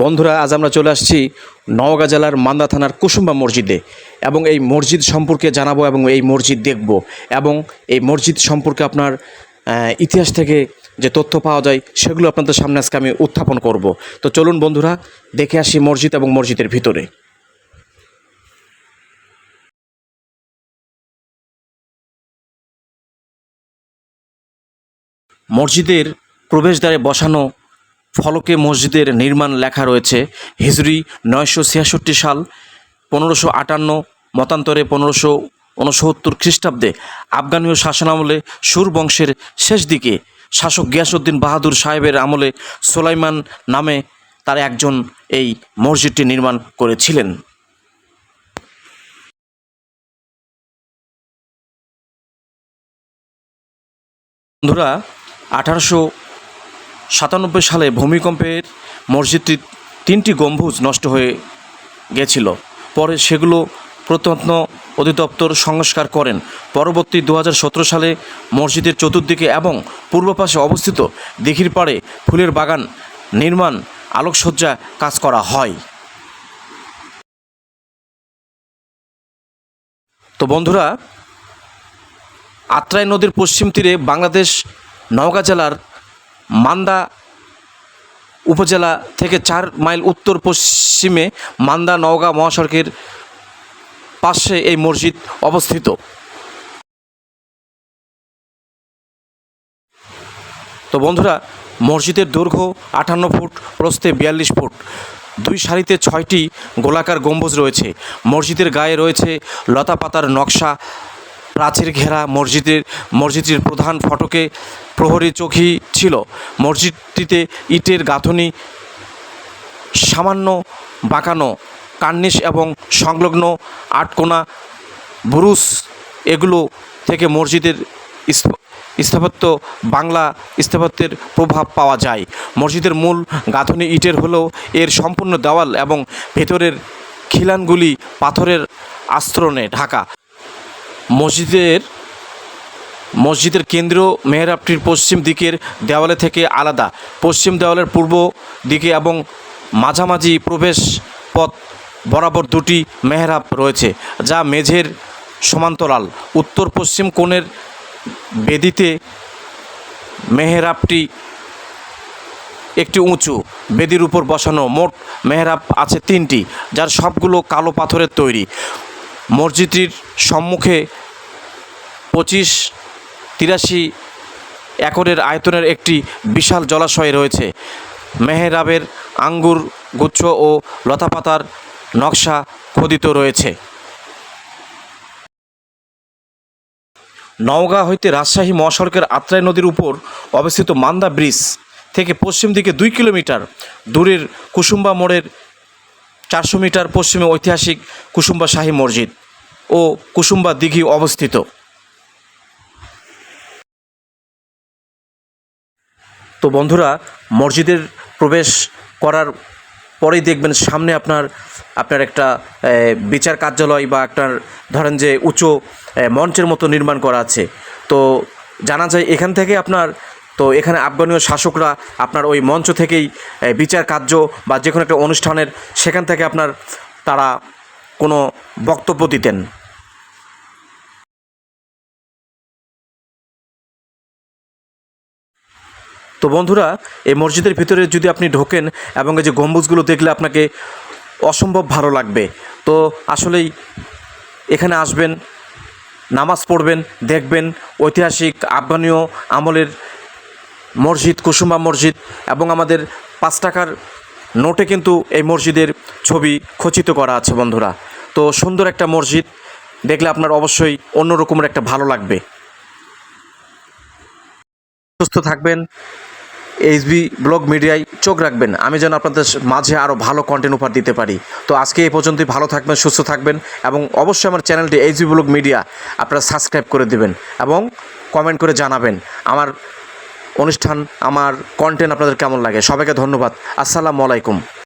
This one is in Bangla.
বন্ধুরা, আজ আমরা চলে আসছি নওগাঁ জেলার মান্দা থানার কুসুম্বা মসজিদে এবং এই মসজিদ সম্পর্কে জানাব এবং এই মসজিদ দেখব এবং এই মসজিদ সম্পর্কে আপনার ইতিহাস থেকে যে তথ্য পাওয়া যায় সেগুলো আপনাদের সামনে আজকে আমি উত্থাপন করব। তো চলুন বন্ধুরা, দেখে আসি মসজিদ এবং মসজিদের ভিতরে। মসজিদের প্রবেশদ্বারে বসানো ফলকে মসজিদের নির্মাণ লেখা রয়েছে। হিজরি নয়শো ছিয়াষট্টি সাল, পনেরোশো আটান্ন, মতান্তরে পনেরোশো উনসত্তর খ্রিস্টাব্দে আফগানীয় শাসনামলে সুর বংশের শেষ দিকে শাসক গিয়াসুদ্দিন বাহাদুর সাহেবের আমলে সোলাইমান নামে তার একজন এই মসজিদটি নির্মাণ করেছিলেন। বন্ধুরা, আঠারোশো সাতানব্বই সালে ভূমিকম্পের মসজিদটির তিনটি গম্বুজ নষ্ট হয়ে গেছিল। পরে সেগুলো প্রত্নতত্ন অধিদপ্তর সংস্কার করেন। পরবর্তী দু হাজার সতেরো সালে মসজিদের চতুর্দিকে এবং পূর্ব পাশে অবস্থিত দিঘির পাড়ে ফুলের বাগান নির্মাণ আলোকসজ্জা কাজ করা হয়। তো বন্ধুরা, আত্রাই নদীর পশ্চিম তীরে বাংলাদেশ নওগাঁ জেলার মান্দা উপজেলা থেকে চার মাইল উত্তর পশ্চিমে মান্দা নওগাঁ মহাসড়কের পাশে এই মসজিদ অবস্থিত। তো বন্ধুরা, মসজিদের দৈর্ঘ্য আটান্ন ফুট, প্রস্থে বিয়াল্লিশ ফুট। দুই সারিতে ছয়টি গোলাকার গম্বুজ রয়েছে। মসজিদের গায়ে রয়েছে লতা পাতার নকশা। প্রাচীর ঘেরা মসজিদের, মসজিদটির প্রধান ফটকে প্রহরী চৌকি ছিল। মসজিদটিতে ইটের গাঁথনি, সামান্য বাঁকানো, কার্নিশ এবং সংলগ্ন আটকোনা, বুরুস এগুলো থেকে মসজিদের স্থাপত্য, বাংলা স্থাপত্যের প্রভাব পাওয়া যায়। মসজিদের মূল গাঁথনি ইটের হলেও এর সম্পূর্ণ দেওয়াল এবং ভেতরের খিলানগুলি পাথরের আস্তরণে ঢাকা। মসজিদের মসজিদের কেন্দ্রীয় মেহরাবটির পশ্চিম দিকের দেওয়ালে থেকে আলাদা। পশ্চিম দেওয়ালের পূর্ব দিকে এবং মাঝামাঝি প্রবেশ পথ বরাবর দুটি মেহরাব রয়েছে, যা মেঝের সমান্তরাল। উত্তর পশ্চিম কোণের বেদিতে মেহরাবটি একটি উঁচু বেদির উপর বসানো। মোট মেহরাব আছে তিনটি, যার সবগুলো কালো পাথরের তৈরি। মসজিদটির সম্মুখে পঁচিশ তিরাশি একরের আয়তনের একটি বিশাল জলাশয় রয়েছে। মেহরাবের আঙ্গুর, গুচ্ছ ও লতাপাতার নকশা খোদিত রয়েছে। নওগাঁ হইতে রাজশাহী মহাসড়কের আত্রাই নদীর উপর অবস্থিত মান্দা ব্রিজ থেকে পশ্চিম দিকে দুই কিলোমিটার দূরের কুসুম্বা মোড়ের চারশো মিটার পশ্চিমে ঐতিহাসিক কুসুম্বা শাহী মসজিদ ও কুসুম্বা দিঘি অবস্থিত। তো বন্ধুরা, মসজিদের প্রবেশ করার পরেই দেখবেন সামনে আপনার আপনার একটা বিচার কার্যালয় বা আপনার ধরেন যে উঁচু মঞ্চের মতো নির্মাণ করা আছে। তো জানা যায় এখান থেকে আপনার তো এখানে আফগানীয় শাসকরা আপনার ওই মঞ্চ থেকেই বিচার কার্য বা যে কোনো একটা অনুষ্ঠানের সেখান থেকে আপনার তারা কোনো বক্তব্য দিতেন। তো বন্ধুরা, এই মসজিদের ভিতরে যদি আপনি ঢোকেন এবং এই যে গম্বুজগুলো দেখলে আপনাকে অসম্ভব ভালো লাগবে। তো আসলেই এখানে আসবেন, নামাজ পড়বেন, দেখবেন ঐতিহাসিক আফগানীয় আমলের মসজিদ, কুসুমা মসজিদ এবং আমাদের পাঁচ টাকার নোটে কিন্তু এই মসজিদের ছবি খচিত করা আছে বন্ধুরা। তো সুন্দর একটা মসজিদ, দেখলে আপনার অবশ্যই অন্য রকমের একটা ভালো লাগবে। সুস্থ থাকবেন, এইচবি ব্লগ মিডিয়ায় চোখ রাখবেন। আমি যেন আপনাদের মাঝে আরও ভালো কন্টেন্ট উপহার দিতে পারি। তো আজকে এই পর্যন্তই, ভালো থাকবেন, সুস্থ থাকবেন এবং অবশ্যই আমার চ্যানেলটি এইচবি ব্লগ মিডিয়া আপনারা সাবস্ক্রাইব করে দেবেন এবং কমেন্ট করে জানাবেন। আমার অনুষ্ঠান আমার কন্টেন্ট আপনাদের কেমন লাগে? সবাইকে ধন্যবাদ। আসসালামু আলাইকুম।